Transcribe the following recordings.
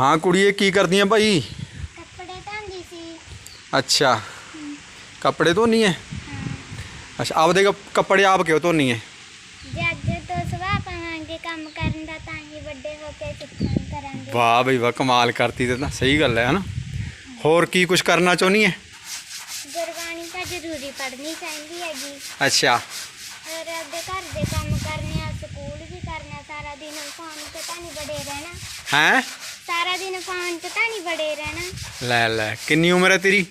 ਹਾਂ ਕੁੜੀਏ ਕੀ ਕਰਦੀਆਂ ਭਾਈ? ਕੱਪੜੇ ਧੋਂਦੀ ਸੀ। ਅੱਛਾ। ਕੱਪੜੇ ਧੋਣੀ ਹੈ। ਅੱਛਾ ਆਪਦੇ ਕੱਪ- ਕੱਪੜੇ ਆਪ ਕਿਉਂ ਧੋਣੀ ਹੈ ਜੇ ਅੱਜ ਤੋਂ ਸੁਭਾਅ ਪਾਵਾਂਗੇ ਕੰਮ ਕਰਨ ਦਾ ਤਾਂ ਹੀ ਵੱਡੇ ਹੋ ਕੇ ਸਿੱਖਣ ਕਰਾਂਗੇ। ਵਾਹ ਬਈ ਵਾਹ ਕਮਾਲ ਕਰਤੀ ਤੇ ਤਾਂ ਸਹੀ ਗੱਲ ਹੈ ਹਨਾ? ਹੋਰ ਕੀ ਕੁਝ ਕਰਨਾ ਚਾਹੁੰਦੀ ਹੈ ਗੁਰਬਾਣੀ ਤਾਂ ਜ਼ਰੂਰੀ ਪੜ੍ਹਨੀ ਚਾਹੀਦੀ ਹੈਗੀ। ਅੱਛਾ। ਔਰ ਆਪਦੇ ਘਰ ਦੇ ਕੰਮ ਕਰਨੇ ਆ ਸਕੂਲ ਵੀ ਕਰਨਾ ਸਾਰਾ ਦਿਨ ਫੋਨ ਤੇ ਤਾਂ ਨਹੀਂ ਬੜੇ ਰਹਿਣਾ। ਹੈ? ਦਿਨ ਫੋਨ ਤੇ ਤਾਂ ਨਹੀਂ ਬੜੇ ਰਹਿਣਾ। ਲੈ ਲੈ ਕਿੰਨੀ ਉਮਰ ਹੈ ਤੇਰੀ?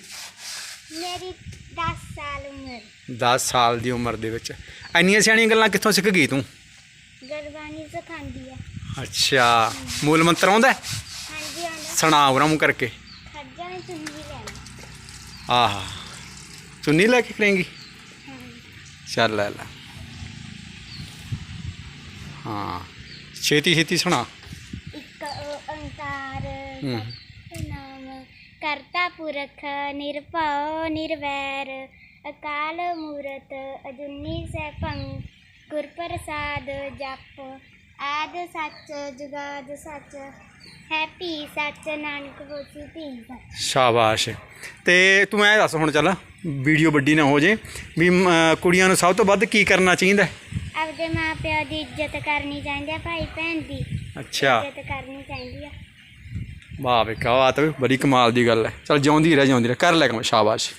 ਮੇਰੀ 10 ਸਾਲ ਉਮਰ। 10 ਸਾਲ ਦੀ ਉਮਰ ਦੇ ਵਿੱਚ। ਇੰਨੀਆਂ ਸਿਆਣੀਆਂ ਗੱਲਾਂ ਕਿੱਥੋਂ ਸਿੱਖ ਗਈ ਤੂੰ? ਗੁਰਬਾਣੀ ਸਿਖਾਉਂਦੀ ਆ। ਅੱਛਾ ਮੂਲ ਮੰਤਰ ਆਉਂਦਾ ਹੈ? ਹਾਂਜੀ ਆਉਂਦਾ। ਸੁਣਾ ਉਹਨਾਂ ਕਰਕੇ। ਖੱਜਾ ਵਿੱਚ ਚੁੰਨੀ ਲੈਣਾ ਆਹਾ ਚੁੰਨੀ ਲੈ ਕੇ ਕਰੇਂਗੀ? ਹਾਂ ਚੱਲ ਲੈ ਲੈ। ਹਾਂ ਛੇਤੀ ਛੇਤੀ ਸੁਣਾ। ਓੰਕਾਰ ਹੂੰ। ਨਾਮ ਕਰਤਾ ਪੁਰਖ ਨਿਰਭਉ ਨਿਰਵੈਰ ਅਕਾਲ ਮੂਰਤ ਅਜੂਨੀ ਸੈਭੰ ਗੁਰ ਪ੍ਰਸਾਦ ਜਪ ਆਦ ਸੱਚ ਜੁਗਾਦ ਸੱਚ ਹੈ ਭੀ ਸੱਚ ਨਾਨਕ ਹੋਸੀ ਭੀ ਸੱਚ ਸ਼ਾਬਾਸ਼ ਤੇ ਤੂੰ ਐ ਦੱਸ ਹੁਣ ਚੱਲ ਵੀਡੀਓ ਵੱਡੀ ਨਾ ਹੋ ਜੇ ਵੀ ਮ, ਕੁੜੀਆਂ ਨੂੰ ਸਭ ਤੋਂ ਵੱਧ ਕੀ ਕਰਨਾ ਚਾਹੀਦਾ ਹੈ? ਆਪਦੇ ਮਾਪਿਆਂ ਦੀ ਇੱਜ਼ਤ ਕਰਨੀ ਚਾਹੀਦੀ ਆ ਭਾਈ ਭੈਣ ਦੀ ਅੱਛਾ। ਇੱਜ਼ਤ ਕਰਨੀ ਚਾਹੀਦੀ ਆ। ਵਾਹ ਵੇ ਕਾ ਹੈ ਬੜੀ ਕਮਾਲ ਦੀ ਗੱਲ ਹੈ। ਚੱਲ ਜਿਉਂਦੀ ਰਹਿ ਜਿਉਂਦੀ ਰਹਿ ਕਰ ਲੈ ਕੰਮ ਸ਼ਾਬਾਸ਼।